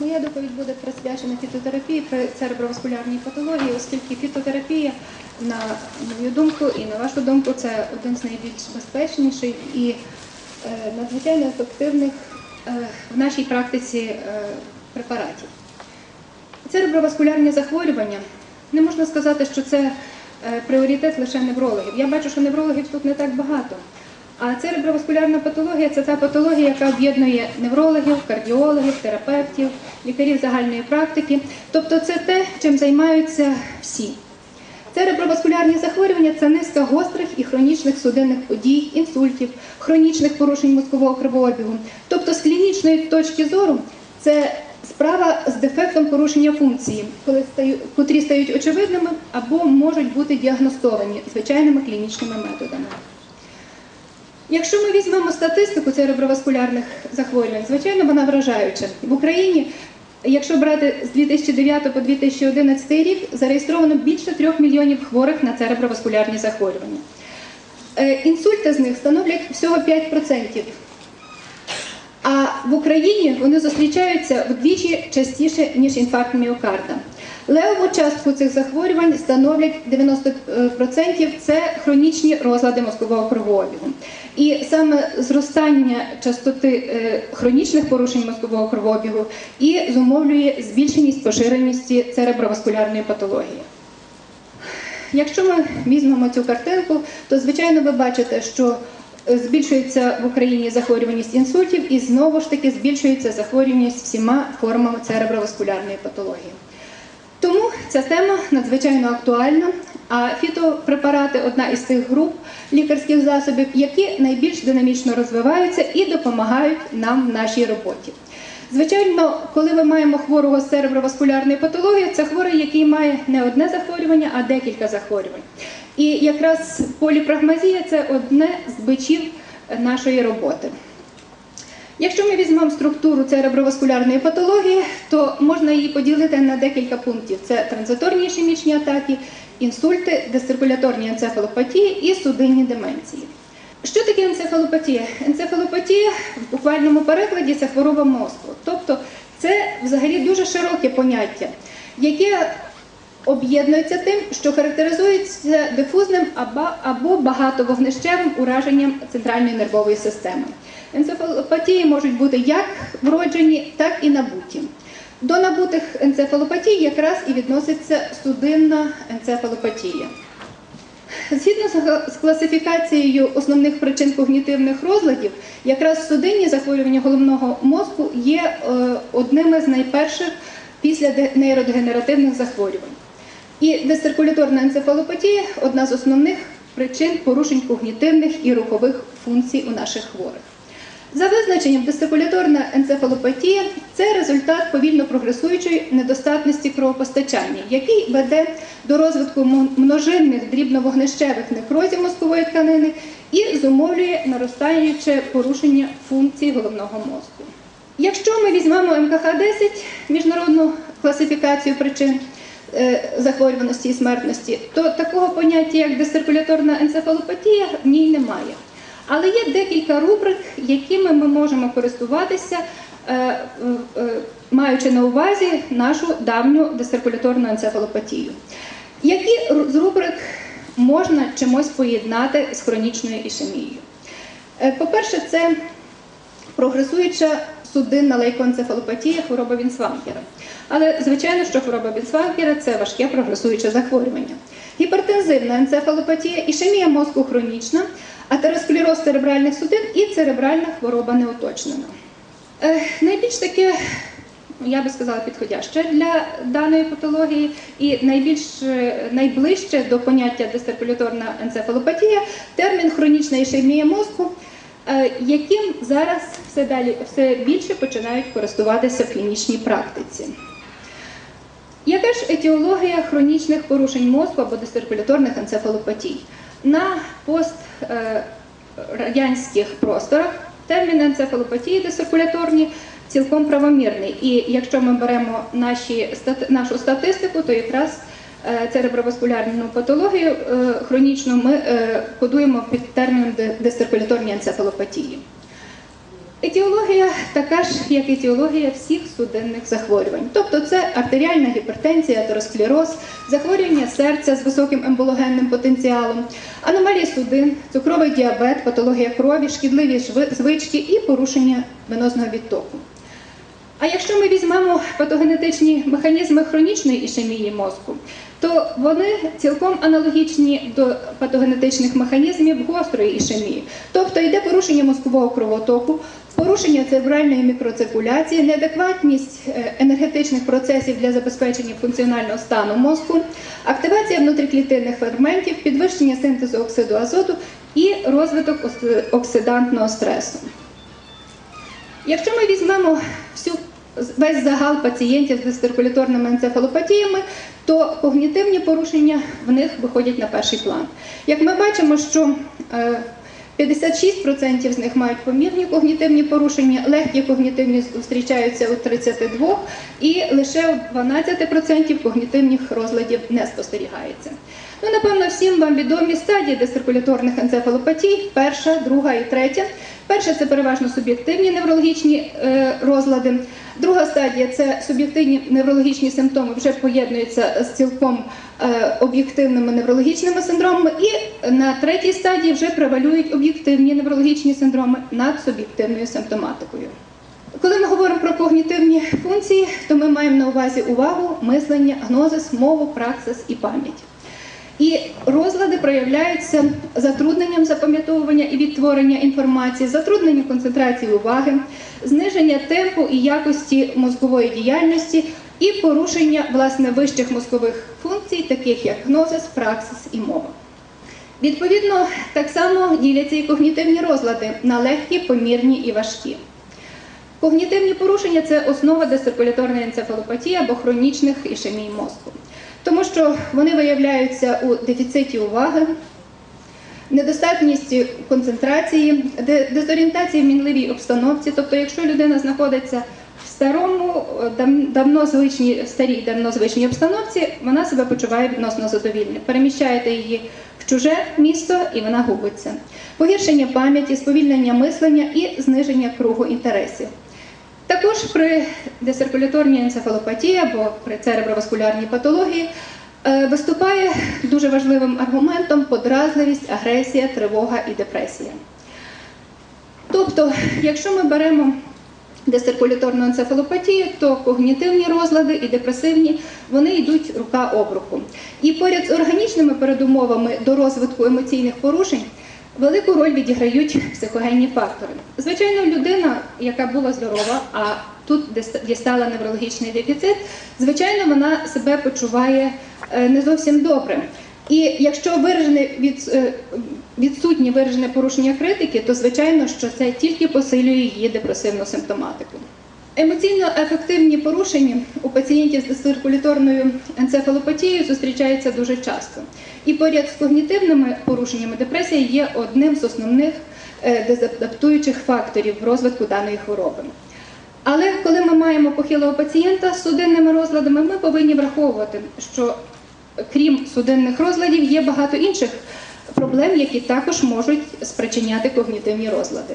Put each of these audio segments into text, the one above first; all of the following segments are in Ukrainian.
Моя доповідь буде присвячена фітотерапії при цереброваскулярній патології, оскільки фітотерапія, на мою думку і на вашу думку, це один з найбільш безпечніших і е, надзвичайно ефективних е, в нашій практиці е, препаратів. Цереброваскулярні захворювання не можна сказати, що це пріоритет лише неврологів. Я бачу, що неврологів тут не так багато. А цереброваскулярна патологія це та патологія, яка об'єднує неврологів, кардіологів, терапевтів, лікарів загальної практики. Тобто це те, чим займаються всі. Цереброваскулярні захворювання це низка гострих і хронічних судинних подій, інсультів, хронічних порушень мозкового кровообігу. Тобто, з клінічної точки зору, це справа з дефектом порушення функції, котрі стають очевидними або можуть бути діагностовані звичайними клінічними методами. Якщо ми візьмемо статистику цереброваскулярних захворювань, звичайно, вона вражаюча. В Україні, якщо брати з 2009 по 2011 рік, зареєстровано більше 3 мільйонів хворих на цереброваскулярні захворювання. Е, Інсульти з них становлять всього 5%. А в Україні вони зустрічаються вдвічі частіше, ніж інфаркт міокарда. Левову частку цих захворювань становлять 90% це хронічні розлади мозкового кровообігу. І саме зростання частоти е, хронічних порушень мозкового кровообігу і зумовлює збільшеність поширеності цереброваскулярної патології. Якщо ми візьмемо цю картинку, то звичайно ви бачите, що е, збільшується в Україні захворюваність інсультів і знову ж таки збільшується захворюваність всіма формами цереброваскулярної патології. Тому ця тема надзвичайно актуальна. А фітопрепарати одна із тих груп лікарських засобів, які найбільш динамічно розвиваються і допомагають нам в нашій роботі. Звичайно, коли ми маємо хворого з цереброваскулярною патологією, це хворий, який має не одне захворювання, а декілька захворювань. І якраз поліпрагмазія це одне з бичів нашої роботи. Якщо ми візьмемо структуру цереброваскулярної патології, то можна її поділити на декілька пунктів: це транзиторні ішемічні атаки, інсульти, дециркуляторні енцефалопатії і судинні деменції. Що таке енцефалопатія? Енцефалопатія в буквальному перекладі це хвороба мозку. Тобто це взагалі дуже широке поняття, яке об'єднується тим, що характеризується дифузним або- багатовогнищевим ураженням центральної нервової системи. Енцефалопатії можуть бути як вроджені, так і набуті. До набутих енцефалопатій якраз і відноситься судинна енцефалопатія. Згідно з- з класифікацією основних причин когнітивних розладів, якраз судинні захворювання головного мозку є е, одними з найперших після нейродегенеративних захворювань. І дециркуляторна енцефалопатія одна з основних причин порушень когнітивних і рухових функцій у наших хворих. За визначенням, дециркуляторна енцефалопатія це результат повільно прогресуючої недостатності кровопостачання, який веде до розвитку множинних дрібновогнищевих некрозів мозкової тканини і зумовлює наростаюче порушення функцій головного мозку. Якщо ми візьмемо МКХ-10, міжнародну класифікацію причин захворюваності і смертності, то такого поняття, як дециркуляторна енцефалопатія, в ній немає. Але є декілька рубрик, якими ми можемо користуватися, е, е, е, маючи на увазі нашу давню дециркуляторну енцефалопатію. Які з рубрик можна чимось поєднати з хронічною ішемією? Е, По-перше, це прогресуюча судинна лейкоенцефалопатія, хвороба Вінсвангера. Але звичайно, що хвороба Вінсвангера це важке прогресуюче захворювання. Гіпертензивна енцефалопатія, ішемія мозку хронічна, атеросклероз церебральних судин і церебральна хвороба неуточнена. Е, найбільш таке, я би сказала, підходяще для даної патології і найбільш е, найближче до поняття дециркуляторна енцефалопатія термін хронічна ішемія мозку, яким зараз все далі все більше починають користуватися в клінічній практиці. Яка ж етіологія хронічних порушень мозку або дециркуляторних енцефалопатій? На пострадянських просторах термін енцефалопатії дециркуляторні цілком правомірний. І якщо ми беремо наші, нашу статистику, то якраз е, цереброваскулярну патологію е, хронічну ми е, кодуємо під терміном де- дециркуляторні енцефалопатії. Етіологія така ж, як етіологія всіх судинних захворювань. Тобто це артеріальна гіпертензія, атеросклероз, захворювання серця з високим ембологенним потенціалом, аномалії судин, цукровий діабет, патологія крові, шкідливі звички і порушення венозного відтоку. А якщо ми візьмемо патогенетичні механізми хронічної ішемії мозку, то вони цілком аналогічні до патогенетичних механізмів гострої ішемії. Тобто йде порушення мозкового кровотоку, порушення церебральної мікроциркуляції, неадекватність е, енергетичних процесів для забезпечення функціонального стану мозку, активація внутріклітинних ферментів, підвищення синтезу оксиду азоту і розвиток оксидантного стресу. Якщо ми візьмемо всю весь загал пацієнтів з циркуляторними енцефалопатіями, то когнітивні порушення в них виходять на перший план. Як ми бачимо, що е, 56% з них мають помірні когнітивні порушення, легкі когнітивні зустрічаються у 32% і лише у 12% когнітивних розладів не спостерігається. Ну, напевно, всім вам відомі стадії дециркуляторних енцефалопатій, перша, друга і третя. Перша це переважно суб'єктивні неврологічні е, розлади. Друга стадія це суб'єктивні неврологічні симптоми, вже поєднуються з цілком е, об'єктивними неврологічними синдромами. І на третій стадії вже превалюють об'єктивні неврологічні синдроми над суб'єктивною симптоматикою. Коли ми говоримо про когнітивні функції, то ми маємо на увазі увагу, мислення, гнозис, мову, праксис і пам'ять. І розлади проявляються затрудненням запам'ятовування і відтворення інформації, затрудненням концентрації уваги, зниження темпу і якості мозкової діяльності і порушення власне вищих мозкових функцій, таких як гнозис, праксис і мова. Відповідно, так само діляться і когнітивні розлади на легкі, помірні і важкі. Когнітивні порушення це основа дециркуляторної енцефалопатії або хронічних ішемій мозку. Тому що вони виявляються у дефіциті уваги, недостатності концентрації, дезорієнтації в мінливій обстановці. Тобто, якщо людина знаходиться в старому, е, давно звичній, старій, давно звичній обстановці, вона себе почуває відносно задовільно. Переміщаєте її в чуже місто і вона губиться. Погіршення пам'яті, сповільнення мислення і зниження кругу інтересів. Також при дециркуляторній енцефалопатії або при цереброваскулярній патології е, виступає дуже важливим аргументом подразливість, агресія, тривога і депресія. Тобто, якщо ми беремо дециркуляторну енцефалопатію, то когнітивні розлади і депресивні вони йдуть рука об руку. І поряд з органічними передумовами до розвитку емоційних порушень велику роль відіграють психогенні фактори. Звичайно, людина, яка була здорова, а тут дістала неврологічний дефіцит, звичайно, вона себе почуває е, не зовсім добре. І якщо виражене від, е, відсутнє виражене порушення критики, то звичайно, що це тільки посилює її депресивну симптоматику. Емоційно-ефективні порушення у пацієнтів з циркуляторною енцефалопатією зустрічаються дуже часто. І поряд з когнітивними порушеннями депресія є одним з основних е, дезадаптуючих факторів в розвитку даної хвороби. Але коли ми маємо похилого пацієнта з судинними розладами, ми повинні враховувати, що крім судинних розладів є багато інших проблем, які також можуть спричиняти когнітивні розлади.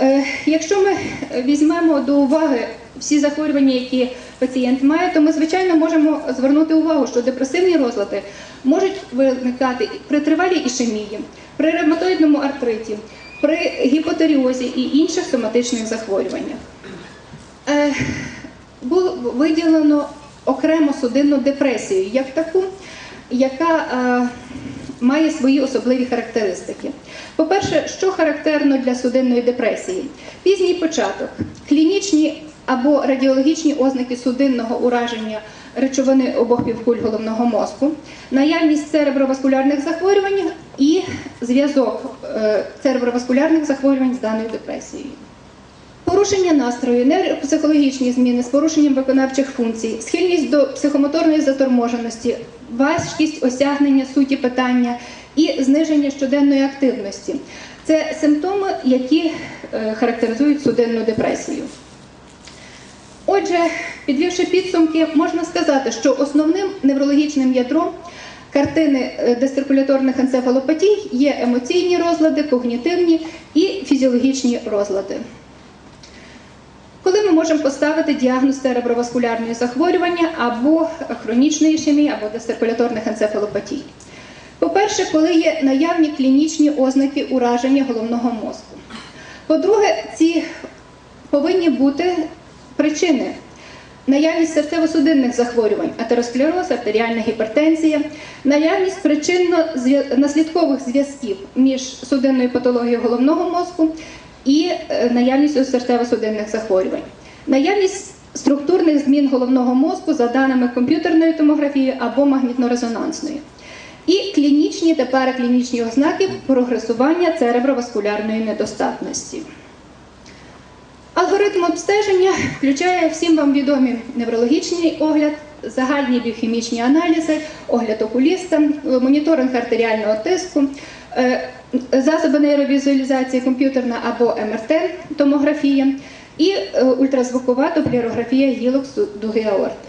Е, Якщо ми візьмемо до уваги всі захворювання, які пацієнт має, то ми звичайно можемо звернути увагу, що депресивні розлади можуть виникати при тривалій ішемії, при ревматоїдному артриті, при гіпотеріозі і інших соматичних захворюваннях. Е, Було виділено окремо судинну депресію як таку, яка е, має свої особливі характеристики. По-перше, що характерно для судинної депресії? Пізній початок, клінічні або радіологічні ознаки судинного ураження речовини обох півкуль головного мозку, наявність цереброваскулярних захворювань і зв'язок е, цереброваскулярних захворювань з даною депресією. Порушення настрою, нейропсихологічні зміни з порушенням виконавчих функцій, схильність до психомоторної заторможеності, важкість осягнення суті питання і зниження щоденної активності це симптоми, які е, характеризують судинну депресію. Отже, підвівши підсумки, можна сказати, що основним неврологічним ядром картини е, дециркуляторних енцефалопатій є емоційні розлади, когнітивні і фізіологічні розлади. Можемо поставити діагноз цереброваскулярної захворювання або хронічної ішемії, або дециркуляторних енцефалопатій. По-перше, коли є наявні клінічні ознаки ураження головного мозку. По-друге, ці повинні бути причини. Наявність серцево-судинних захворювань, атеросклероз, артеріальна гіпертензія, наявність причинно-наслідкових зв'язків між судинною патологією головного мозку і е, наявністю серцево-судинних захворювань, наявність структурних змін головного мозку за даними комп'ютерної томографії або магнітно-резонансної, і клінічні та параклінічні ознаки прогресування цереброваскулярної недостатності. Алгоритм обстеження включає всім вам відомі неврологічний огляд, загальні біохімічні аналізи, огляд окуліста, моніторинг артеріального тиску, засоби нейровізуалізації комп'ютерна або МРТ, томографія і е, ультразвукова доплірографія гілоксу дуги аорти.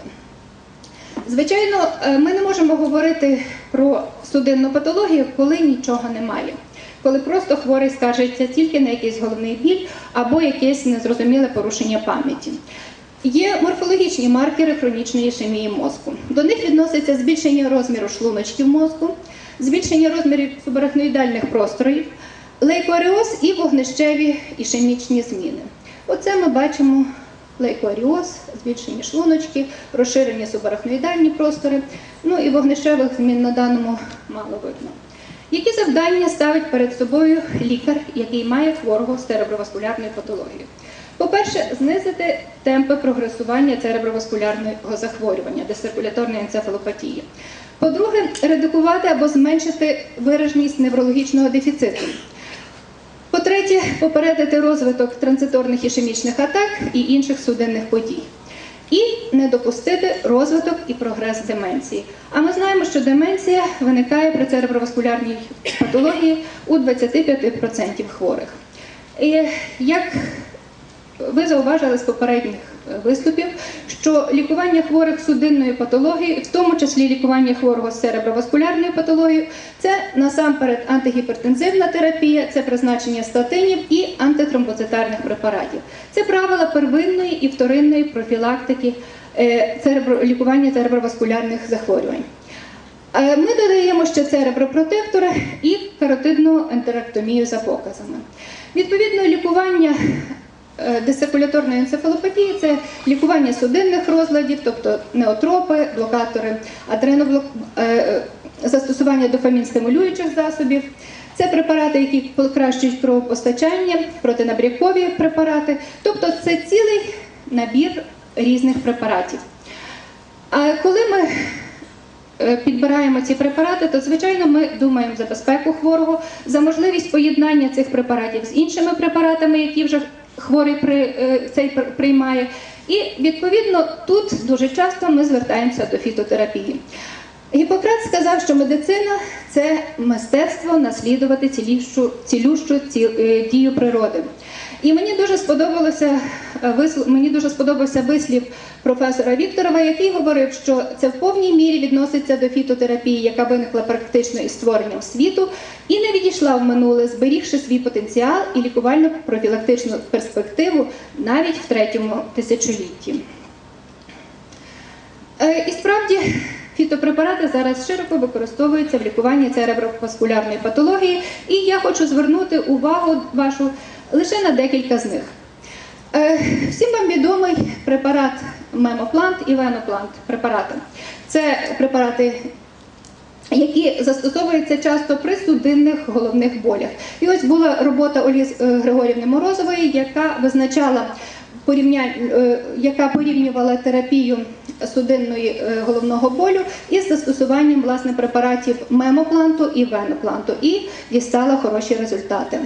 Звичайно, е, ми не можемо говорити про судинну патологію, коли нічого немає. Коли просто хворий скаржиться тільки на якийсь головний біль або якесь незрозуміле порушення пам'яті. Є морфологічні маркери хронічної ішемії мозку. До них відноситься збільшення розміру шлуночків мозку, збільшення розмірів субарахноїдальних просторів, лейкоаріоз і вогнищеві ішемічні зміни. Оце ми бачимо лейкоаріоз, збільшені шлуночки, розширені субарахноїдальні простори, ну і вогнищевих змін на даному мало видно. Які завдання ставить перед собою лікар, який має хворого з цереброваскулярною патологією? По-перше, знизити темпи прогресування цереброваскулярного захворювання, дециркуляторної енцефалопатії. По-друге, редукувати або зменшити вираженість неврологічного дефіциту. По-третє, попередити розвиток транзиторних ішемічних атак і інших судинних подій. І не допустити розвиток і прогрес деменції. А ми знаємо, що деменція виникає при цереброваскулярній патології у 25% хворих. І як ви зауважили з попередніх е, виступів, що лікування хворих судинною патологією, в тому числі лікування хворого з цереброваскулярною патологією, це насамперед антигіпертензивна терапія, це призначення статинів і антитромбоцитарних препаратів. Це правила первинної і вторинної профілактики е, лікування цереброваскулярних захворювань. Е, Ми додаємо ще церебропротектори і каротидну ентеректомію за показами. Відповідно, лікування е, енцефалопатії це лікування судинних розладів, тобто неотропи, блокатори, адреноблок... е, е, застосування дофамін-стимулюючих засобів. Це препарати, які покращують кровопостачання, протинабрякові препарати, тобто це цілий набір різних препаратів. А коли ми підбираємо ці препарати, то звичайно ми думаємо за безпеку хворого, за можливість поєднання цих препаратів з іншими препаратами, які вже хворий при, е, цей пр- приймає. І відповідно тут дуже часто ми звертаємося до фітотерапії. Гіппократ сказав, що медицина це мистецтво наслідувати цілющу, цілющу ці- е, дію природи. І мені дуже сподобалося мені дуже сподобався вислів професора Вікторова, який говорив, що це в повній мірі відноситься до фітотерапії, яка виникла практично із створенням світу, і не відійшла в минуле, зберігши свій потенціал і лікувально-профілактичну перспективу навіть в третьому тисячолітті. Е, І справді фітопрепарати зараз широко використовуються в лікуванні цереброваскулярної патології, і я хочу звернути увагу вашу лише на декілька з них. Е, Всім вам відомий препарат мемоплант і веноплант препарати. Це препарати, які застосовуються часто при судинних головних болях. І ось була робота Олі е, Григорівни Морозової, яка визначала е, яка порівнювала терапію судинної головного болю із застосуванням власне препаратів мемопланту і венопланту, і дістала хороші результати.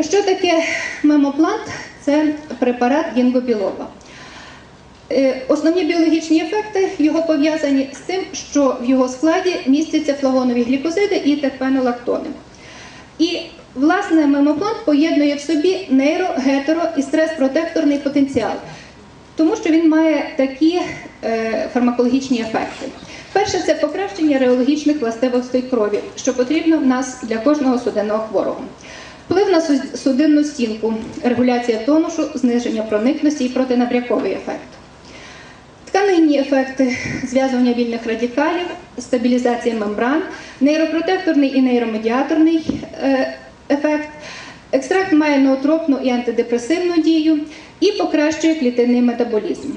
Що таке мемоплант? Це препарат гінгобілоба. Е, Основні біологічні ефекти його пов'язані з тим, що в його складі містяться флавонові глікозиди і терпенолактони. І власне мемоплант поєднує в собі нейро, гетеро і стрес-протекторний потенціал, тому що він має такі е, фармакологічні ефекти. Перше це покращення реологічних властивостей крові, що потрібно в нас для кожного суденного хворого. Вплив на судинну стінку, регуляція тонушу, зниження проникності і протинабряковий ефект. Тканинні ефекти зв'язування вільних радикалів, стабілізація мембран, нейропротекторний і нейромедіаторний е, ефект. Екстракт має ноотропну і антидепресивну дію і покращує клітинний метаболізм.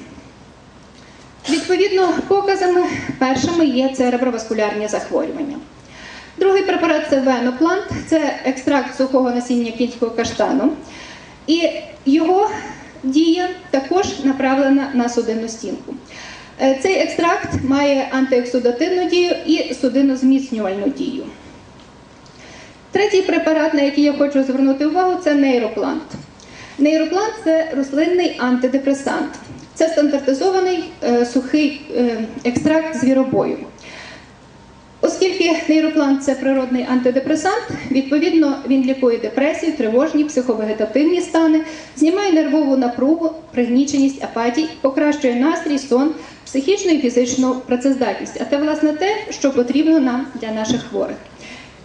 Відповідно, показами першими є цереброваскулярні захворювання. Другий препарат це веноплант, це екстракт сухого насіння кінського каштану. І його дія також направлена на судинну стінку. Е, Цей екстракт має антиексудативну дію і судинозміцнювальну дію. Третій препарат, на який я хочу звернути увагу, це нейроплант. Нейроплант це рослинний антидепресант. Це стандартизований е, сухий е, екстракт звіробою. Оскільки нейроплант це природний антидепресант, відповідно він лікує депресію, тривожні, психовегетативні стани, знімає нервову напругу, пригніченість, апатій, покращує настрій, сон, психічну і фізичну працездатність. А це власне те, що потрібно нам для наших хворих.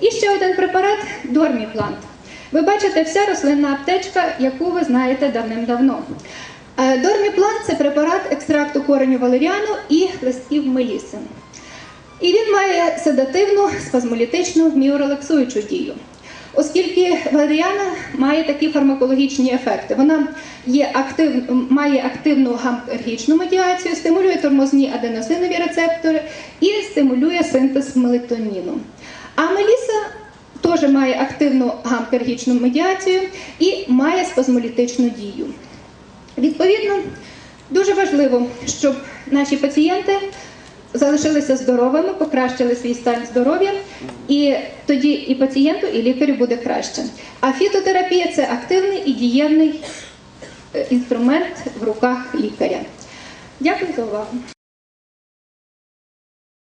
І ще один препарат дорміплант. Ви бачите, вся рослинна аптечка, яку ви знаєте давним-давно. Е, Дорміплант це препарат екстракту кореню валеріану і листків меліси. І він має седативну, спазмолітичну, міорелаксуючу дію. Оскільки валеріана має такі фармакологічні ефекти. Вона є актив, має активну гампергічну медіацію, стимулює тормозні аденосинові рецептори і стимулює синтез мелатоніну. А меліса теж має активну гампергічну медіацію і має спазмолітичну дію. Відповідно, дуже важливо, щоб наші пацієнти залишилися здоровими, покращили свій стан здоров'я, і тоді і пацієнту, і лікарю буде краще. А фітотерапія це активний і дієвний е, інструмент в руках лікаря. Дякую за увагу.